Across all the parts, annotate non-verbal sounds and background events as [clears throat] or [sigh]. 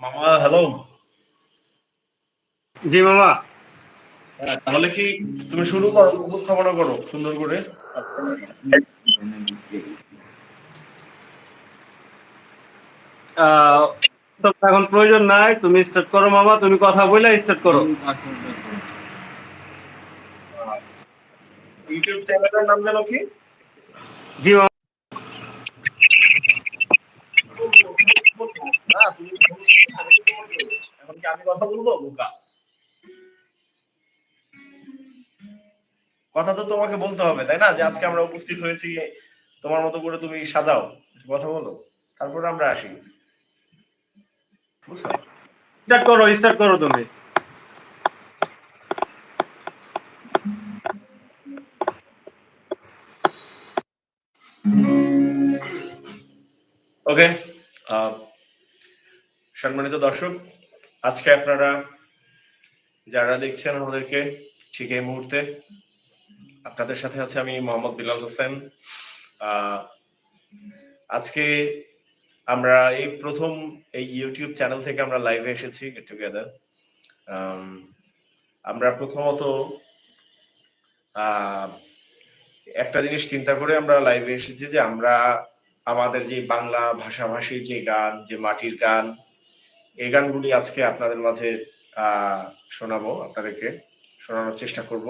মামা হ্যালো জি মামা। তাহলে কি তুমি শুরু করো উপস্থাপনা করো সুন্দর করে। এখন প্রয়োজন নাই তুমি স্টার্ট করো মামা তুমি কথা বলে স্টার্ট করো। ইউটিউব চ্যানেলের নাম জানো কি? জি তুমি। এখন কি আমি কথা বলব? বোকা। কথা তো তোমাকে বলতে হবে তাই না? যে আজকে আমরা উপস্থিত হয়েছি তোমার মতো করে তুমি সাজাও কথা বলো তারপরে আমরা আসি। স্টার্ট করো স্টার্ট করো তুমি। ওকে সম্মানিত দর্শক আজকে আপনারা যারা দেখছেন আমাদেরকে ঠিক এই মুহূর্তে আপনাদের সাথে আছে আমি মোহাম্মদ বিলাল হোসেন। আজকে আমরা এই প্রথম এই ইউটিউব চ্যানেল থেকে আমরা লাইভে এসেছি গেট টুগেদার আমরা প্রথমত একটা জিনিস চিন্তা করে আমরা লাইভে এসেছি যে আমরা আমাদের যে বাংলা ভাষাভাষীর যে গান, যে মাটির গান, এই গানগুলি আজকে আপনাদের মাঝে শোনাবো, আপনাদেরকে শোনানোর চেষ্টা করব।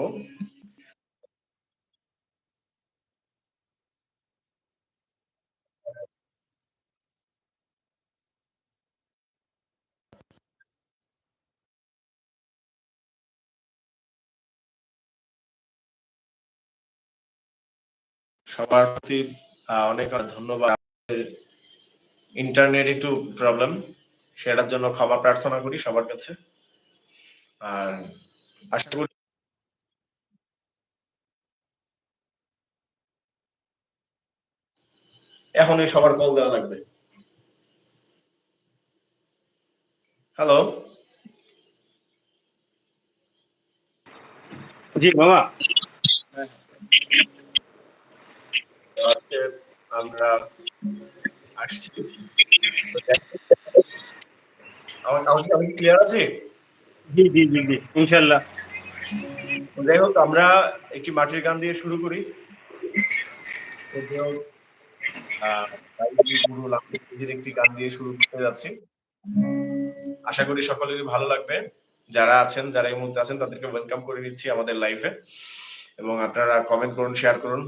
সবার প্রতি অনেক ধন্যবাদ। ইন্টারনেট একটু প্রবলেম সেটার জন্য ক্ষমা প্রার্থনা করি সবার কাছে। আর আশা করি এখনই সবার কল দেওয়া লাগবে। হ্যালো জি মামা। আজকে আমরা আসছি যাই হোক, আমরা একটি মাটির গান দিয়ে শুরু করি। একটি গান দিয়ে শুরু করতে যাচ্ছি। আশা করি সকলেরই ভালো লাগবে। যারা আছেন, যারা এই মুহূর্তে আছেন, তাদেরকে ওয়েলকাম করে নিচ্ছি আমাদের লাইফে এবং আপনারা কমেন্ট করুন শেয়ার করুন।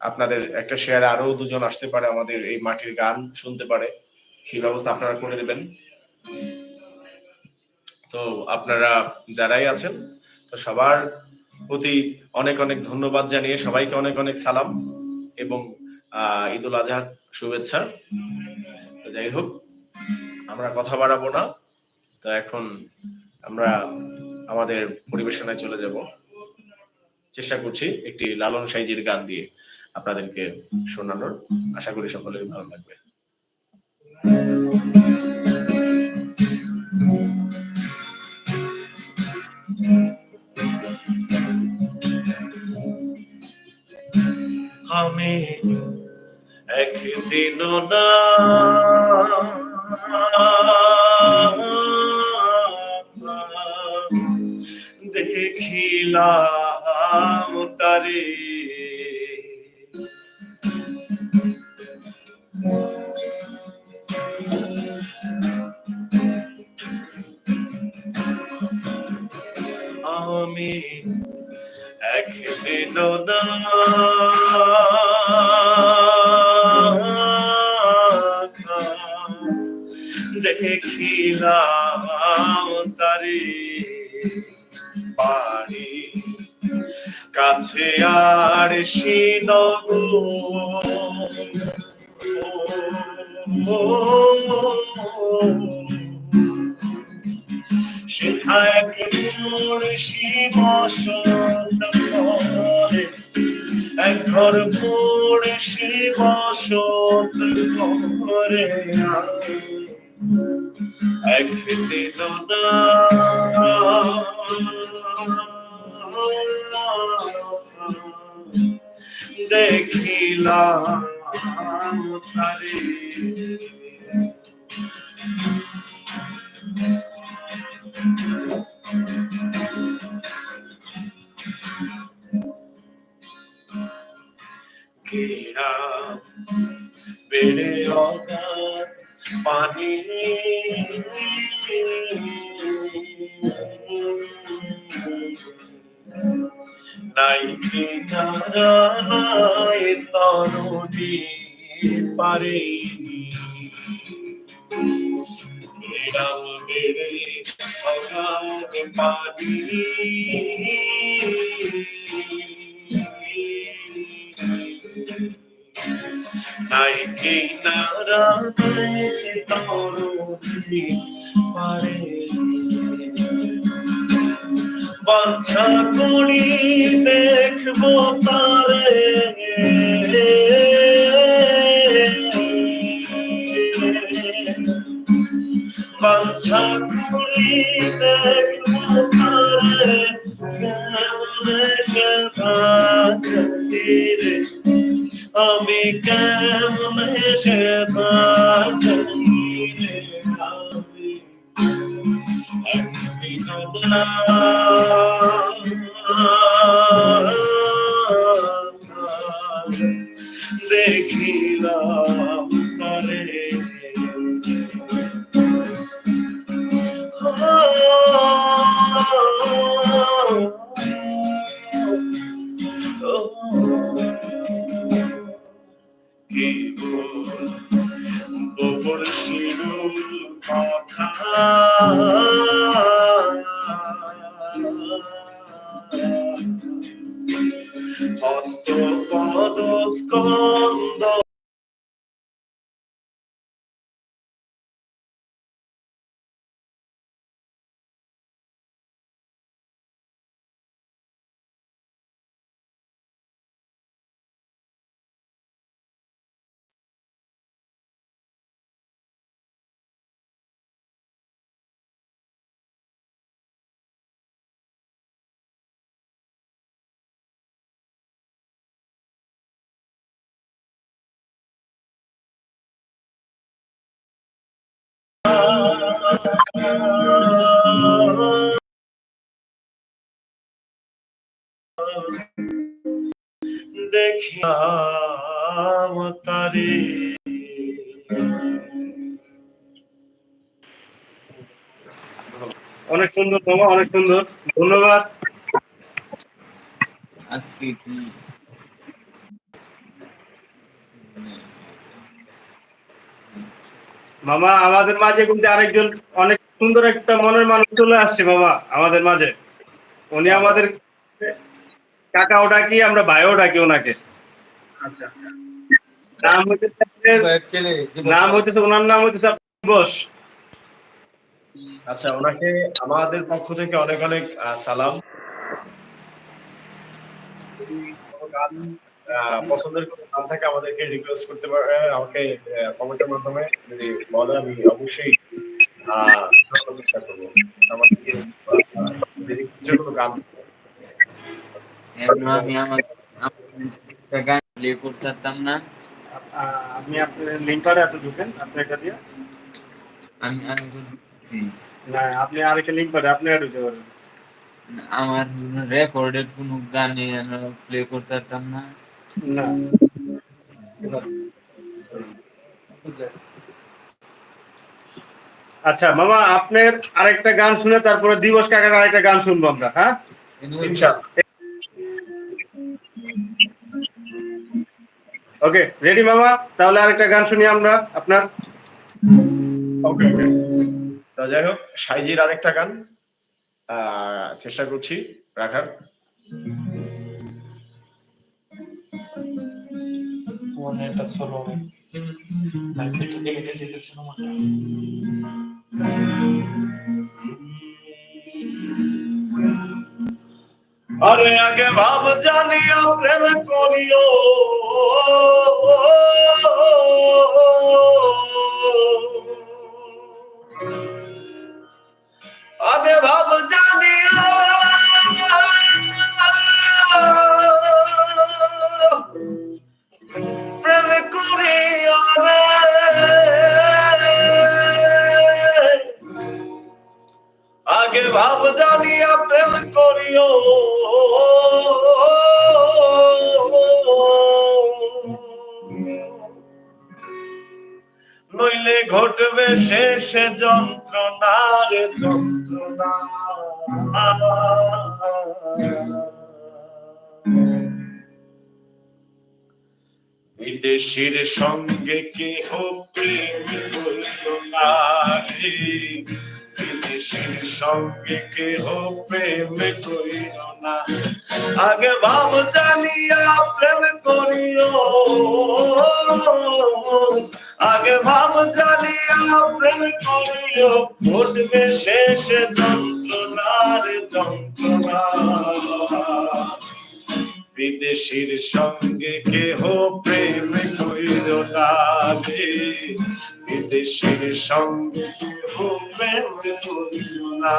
আপনাদের একটা শেয়ারে আরও দুজন আসতে পারে, আমাদের এই মাটির গান শুনতে পারে, সেই ব্যবস্থা আপনারা করে দেবেন। তো আপনারা যারাই আছেন, তো সবার প্রতি অনেক অনেক ধন্যবাদ জানিয়ে সবাইকে অনেক অনেক সালাম এবং ঈদুল আজহার শুভেচ্ছা। যাই হোক, আমরা কথা বাড়াবো না। তো এখন আমরা আমাদের পরিবেশনায় চলে যাব। চেষ্টা করছি একটি লালন সাইজির গান দিয়ে। আপনাদেরকে শোনানোর আশা করি সকলের ভালো লাগবে। আমি একদিন না দেখিলাম আমি একদিন না দেখিলাম তারে পারি কাছে আর সেথায় একদিন না দেখিলাম তারে কেরা বেড়ে অগাধ পানি নাই কিনারা নাই তরুণী পারে এরাম বেড়ে অগাধ পানি। নাই পারে। বাঞ্ছা করি দেখব তারে। বাঞ্ছা করি দেখব তারে। আমি কেমনে সে দেখিলাম তারে। কেবল দেখিলাম তারে। অনেক সুন্দর মামা অনেক সুন্দর। ধন্যবাদ। আজকে কি? মামা আমাদের মাঝে কিন্তু আরেকজন অনেক সুন্দর একটা মনের মানুষ চলে আসছে মামা আমাদের মাঝে। উনি আমাদের কাকাও ডাকি আমরা ভাইও ডাকি ওনাকে। আচ্ছা। নাম হইতেছে নাম হইতেছে ওনার নাম হইতেছে বস আচ্ছা ওনাকে আমাদের পক্ষ থেকে অনেক অনেক সালাম। পছন্দের কোনো গান থাকে আমাদেরকে রিকোয়েস্ট করতে পারে আমাকে কমেন্টের মাধ্যমে যদি বলে আমি অবশ্যই আহ, শোনার চেষ্টা করব। আমাদেরকে আহ, যে কোনো গান আমি আমার গান প্লে না। আপনি আপনার লিঙ্কারে আপনি ঢুকেন আপনি একটা দিয়ে। আমি আমি না আপনি আরেকটা লিঙ্ক করে আপনি আর ঢুকতে পারবেন। আমার রেকর্ডেড কোনো গানে প্লে করতাম না। আচ্ছা মামা, আপনার আরেকটা গান শুনে তারপরে দিবস কাকার আরেকটা গান শুনব আমরা হ্যাঁ? ওকে, রেডি মামা? তাহলে আরেকটা গান শুনি আমরা, আপনার। ওকে যাই হোক, সাইজির আরেকটা গান চেষ্টা করছি, রাখার। One একটা solo লাইফে ঢুকে লেগে যেতে সিনেমাটা আরে আগে ভাব জানিয়া প্রেম করিও আগে ভাব জানিয়া আগে ভাব জানিয়া প্রেম করিও। নইলে ঘটবে শেষ যন্ত্রণার যন্ত্রণা। বিদেশির সঙ্গে কেহ প্রেম করিল না সঙ্গে কেহ আগে ভাব জানিয়া প্রেম করিও। আগে ভাব জানিয়া প্রেম করিও। ঘটবে শেষ যন্ত্রণার যন্ত্রণা। বিদেশির সঙ্গে কেহ প্রেম করিল না বিদেশির সঙ্গে কেহ প্রেম করিল না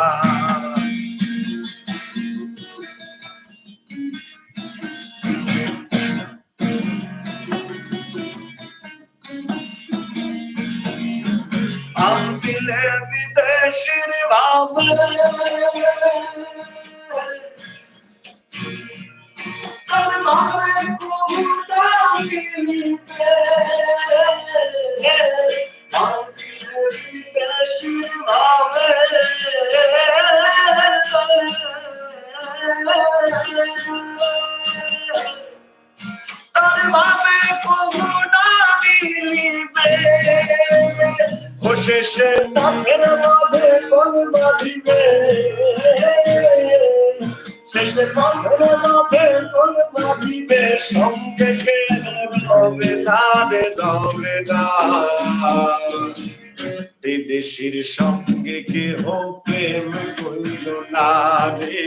আনবিলে বিদেশির ভাবে তার শেষে সঙ্গে রবে না রে রবে না বিদেশির সঙ্গে কেহ প্রেম করিল না রে।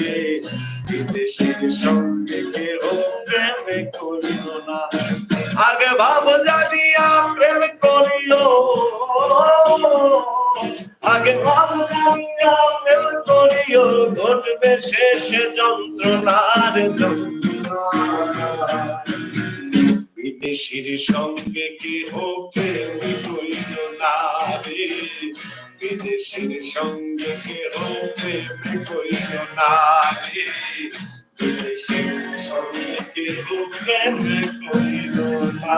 বিদেশির সঙ্গে কেহ প্রেম করিল না। আগে ভাব আগে প্রেম করিও ঘটবে শেষ যন্ত্রণার যন্ত্রণা। বিদেশির সঙ্গে কেহ প্রেম করিল না রে বিদেশির সঙ্গে কেহ প্রেম করিল না রে বিদেশির সঙ্গে কেহ প্রেম করিল না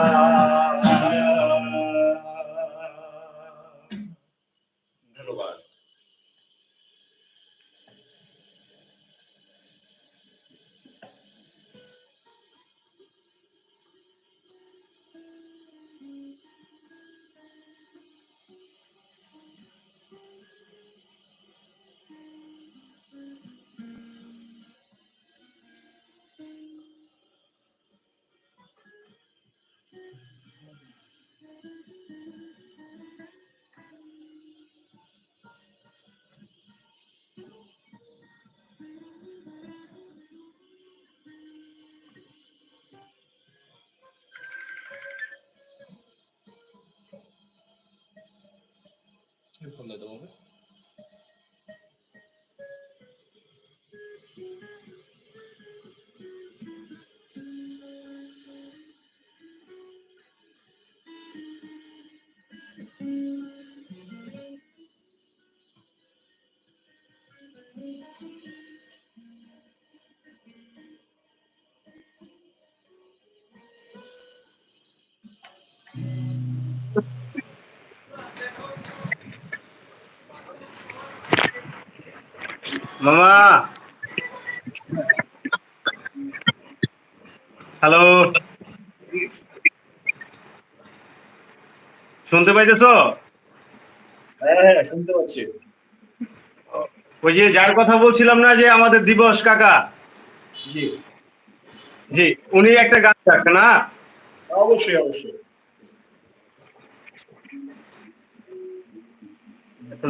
স্কিপ করলে দেবো মামা। হ্যালো শুনতে পাইতেছো? হ্যাঁ শুনতে পাচ্ছি। ওই যে যার কথা বলছিলাম না যে আমাদের দিবস কাকা? জি। জি উনি একটা গান রাখেন না? অবশ্যই অবশ্যই। এখন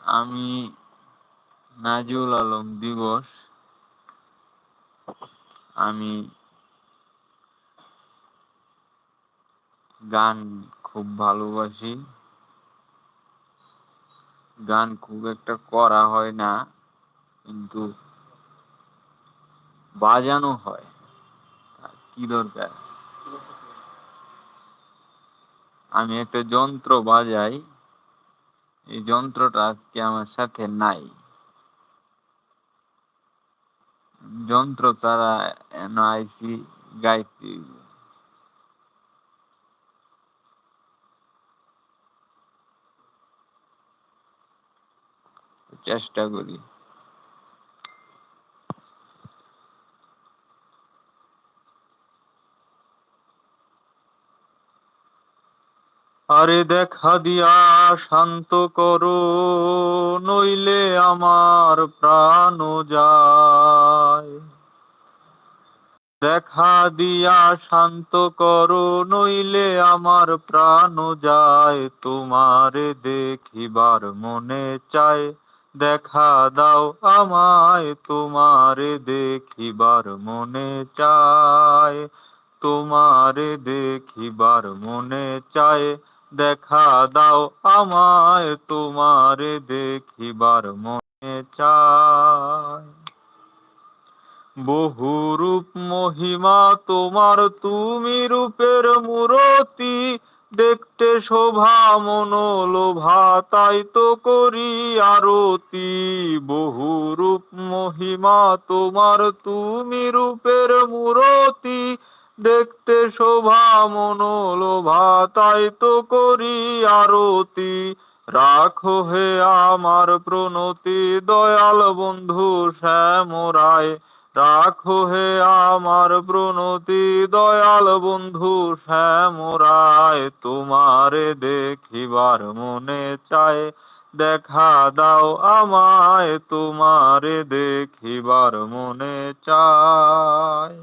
আমি নাজিউল আলম দিবস। আমি গান খুব ভালোবাসি। গান খুব একটা করা হয় না, কিন্তু বাজানো হয়। কি দরকার? আমি একটা যন্ত্র বাজাই। এই যন্ত্রটা আজকে আমার সাথে নাই। যন্ত্র ছাড়া এন আইসি গাইতে চেষ্টা করি। আরে দেখা দিয়া শান্ত করো, নইলে আমার প্রাণ যায়। দেখা দিয়া শান্ত করো, নইলে আমার প্রাণ যায়। তোমারে দেখিবার মনে চায় দেখা দাও আমায়, তোমারে দেখিবার মনে চায় তোমারে দেখিবার মনে চায় দেখা দাও আমায়, তোমারে দেখিবার মনে চায় বহু রূপ মহিমা তোমার, তুমি রূপের মূরতি। দেখতে শোভা মনোলোভা, তাই তো করি আরতি। বহু রূপ মহিমা তোমার, তুমি রূপের মূরতি। দেখতে শোভা মনোলোভা, তাই তো করি আরতি। রাখো হে আমার প্রণতি, দয়াল বন্ধু শ্যামরায়। রাখো হে আমার প্রণতি, দয়াল বন্ধু শ্যামরায়। তোমারে দেখিবার মনে চায়, দেখা দাও আমায়। তোমারে দেখিবার মনে চায়।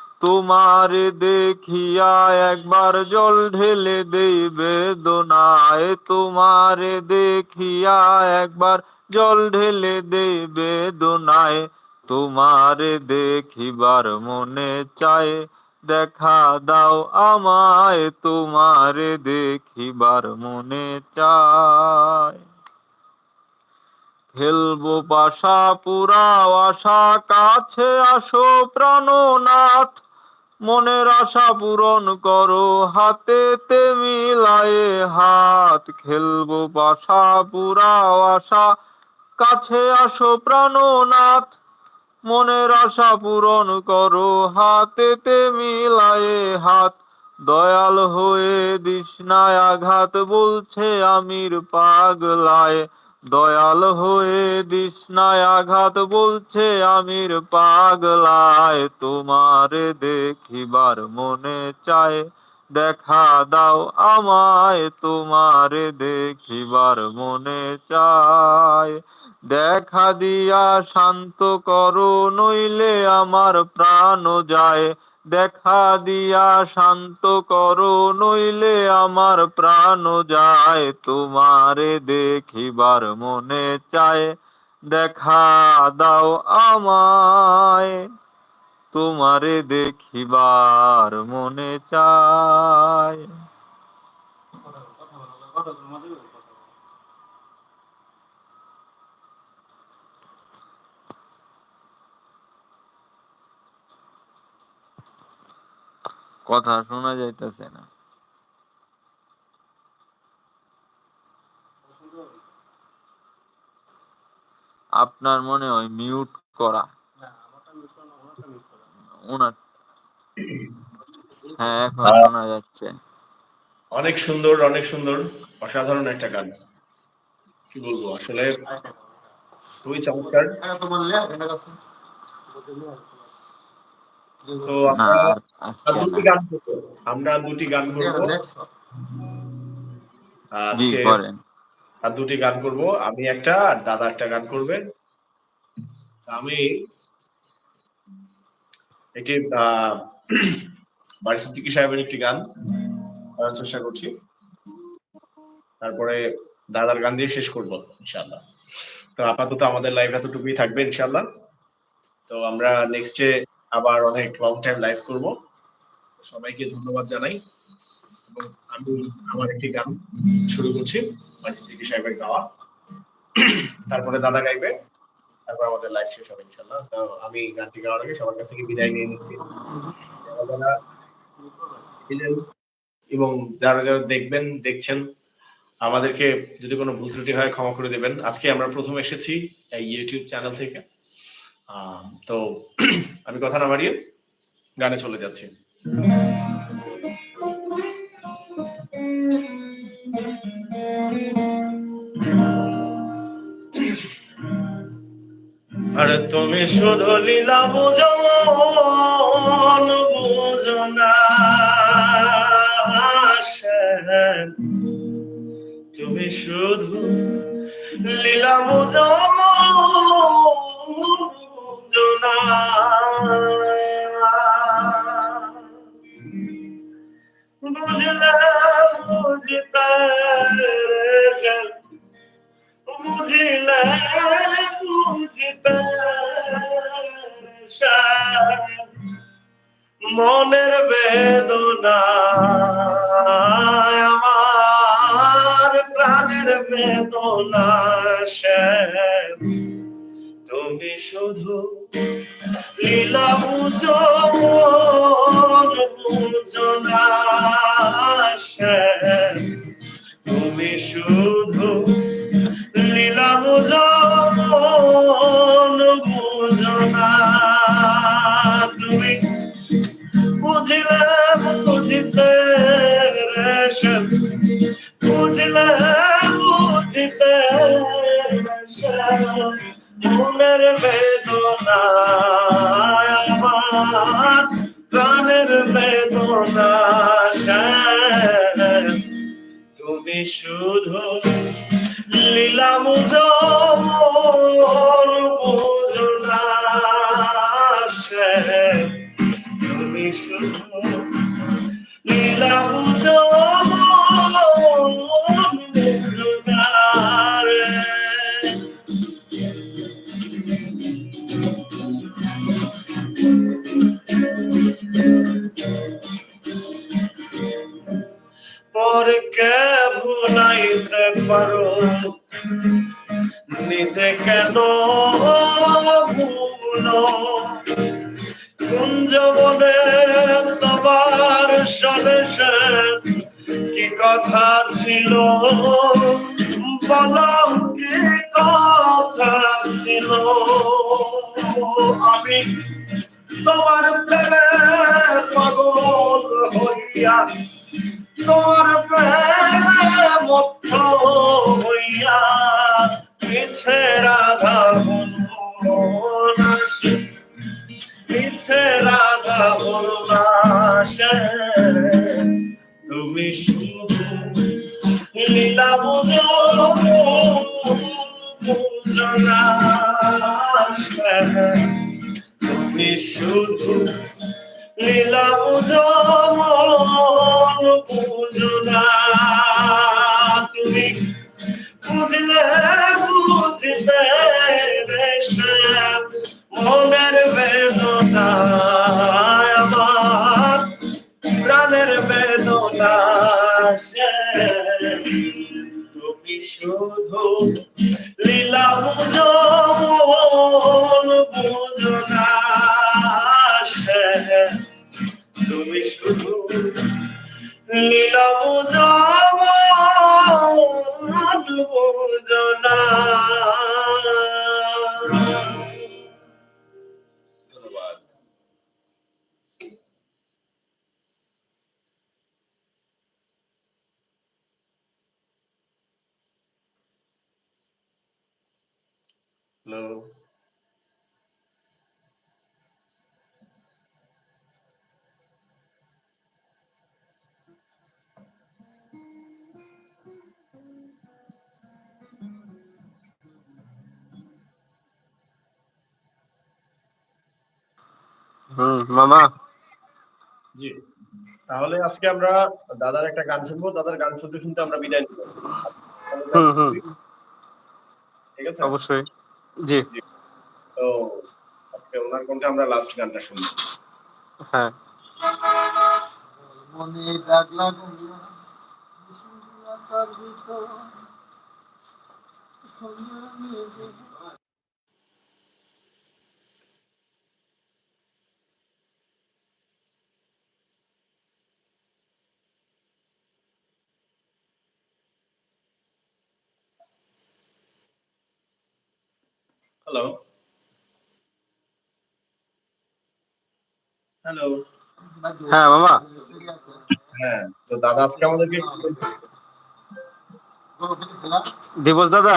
তোমারে দেখিয়া একবার জল ঢেলে দেই বেদনায়। তোমারে দেখিয়া একবার জল ঢেলে দেই বেদনায়। তোমারে দেখিবার মনে চায়, দেখা দাও আমায়। তোমারে দেখিবার মনে চায়। খেলব পাশা পুরাও আশা, কাছে আসো প্রাণনাথ। মনের আশা পূরণ করো, হাতেতে মিলায়ে হাত খেলব পাশা পুরাও আশা। কাছে আসো প্রাণনাথ, মনের আশা পূরণ করো, হাতেতে মিলায়ে হাত। দয়াল হয়ে দিশনায় আঘাত, বলছে আমির পাগলায়। দয়াল হয়ে দিশনায় আঘাত বলছে আমির পাগলায়। তোমারে দেখিবার মনে চায়, দেখা দাও আমায়। তোমারে দেখিবার মনে চায়, দেখা দিয়া শান্ত করো নইলে আমার প্রাণ যায়। দেখা দিয়া শান্ত করো, নইলে আমার প্রাণ যায়। তোমারে দেখিবার মনে চায়, দেখা দাও আমায়। তোমারে দেখিবার মনে চায়। কথা শোনা যাইতেছে না। আপনার মনে হয় মিউট করা। ওনার হ্যাঁ এখন শোনা যাচ্ছে। অনেক সুন্দর অনেক সুন্দর অসাধারণ একটা গান। কি বলব আসলে খুবই চমৎকার। তো আমরা দুটি গান করব। আমরা দুটি গান করব। আজকে আর দুটি গান করব। আমি একটা আর দাদা একটা গান করবে তা আমি একটি বাড়ি সিদ্দিকি সাহেবের একটি গান করার চেষ্টা করছি। তারপরে দাদার গান দিয়ে শেষ করব ইনশাল্লাহ তো আপাতত আমাদের লাইভ এতটুকুই থাকবে ইনশাল্লাহ তো আমরা নেক্সটে আবার অনেক লং টাইম লাইভ করব। সবাইকে ধন্যবাদ জানাই। এবং আমি আমার একটি গান শুরু করছি বাড়ি সিদ্দিকি সাহেবের গাওয়া। তারপরে দাদা গাইবে, তারপর আমাদের লাইভ শেষ হবে ইনশাল্লাহ তো আমি গানটি গাওয়ার আগে সবার কাছ থেকে বিদায় নিয়ে নিচ্ছি। এবং যারা যারা দেখবেন, দেখছেন, আমাদেরকে যদি কোনো ভুল ত্রুটি হয় ক্ষমা করে দেবেন। আজকে আমরা প্রথম এসেছি এই ইউটিউব চ্যানেল থেকে। তো [clears throat] আমি কথা না বাড়িয়ে গানে চলে যাচ্ছি। আরে তুমি শুধু লীলা বুঝো মন বুঝো না তুমি শুধু লীলা বুঝো বুঝতে রে বুঝিলে বুঝতে সার মনের বেদনা আমার প্রাণের বেদনা শ্যাম তুমি শুধু লীলা তুমি শুধু লীলা বুঝো মন বুঝো না তুমি বুঝিলে বুঝিতে রেশম বুঝিলে বুঝিতে রেশম মনের বেদনা আমার প্রাণের বেদনা তুমি শুধু লীলা মুজো তুমি শুধু লীলা বুঝো Oh, no. মামা। জি। তাহলে আজকে আমরা দাদার একটা গান শুনব দাদার গান শুনতে শুনতে আমরা বিদায় নিব। হুম হুম। ঠিক আছে? অবশ্যই। জি। তো আজকে ওনার কণ্ঠে আমরা লাস্ট গানটা শুনব। হ্যাঁ। মনে দাগ লাগাইয়া বিসমিল্লাহর ভিতর হ্যালো হ্যালো হ্যাঁ মামা। হ্যাঁ তো দাদা আজকে আমাদেরকে দিবস দাদা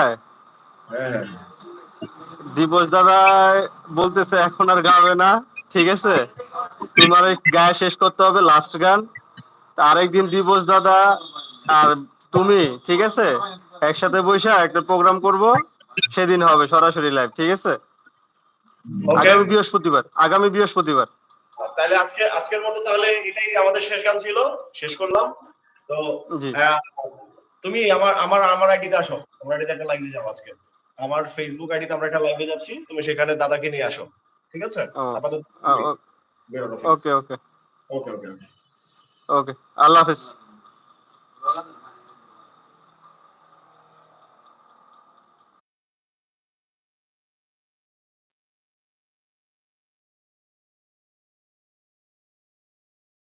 হ্যাঁ হ্যাঁ। দিবস দাদা বলতেছে এখন আর গাবে না ঠিক আছে? তোমার ওই গায়ে শেষ করতে হবে লাস্ট গান। আরেকদিন দিবস দাদা আর তুমি ঠিক আছে? একসাথে বসে একটা প্রোগ্রাম করব। সেদিন হবে সরাসরি লাইভ ঠিক আছে? আগামী বৃহস্পতিবার আগামী বৃহস্পতিবার। তাহলে আজকে আজকের মতো তাহলে এটাই আমাদের শেষ গান ছিল শেষ করলাম। তো তুমি আমার আমার আমার আইডিতে আসো আমার আইডিতে একটা লাইভে যাও আজকে। আমার ফেসবুক আইডিতে আমরা একটা লাইভে যাচ্ছি তুমি সেখানে দাদাকে নিয়ে আসো ঠিক আছে? আপাতত ওকে ওকে। ওকে ওকে ওকে। ওকে আল্লাহ হাফেজ।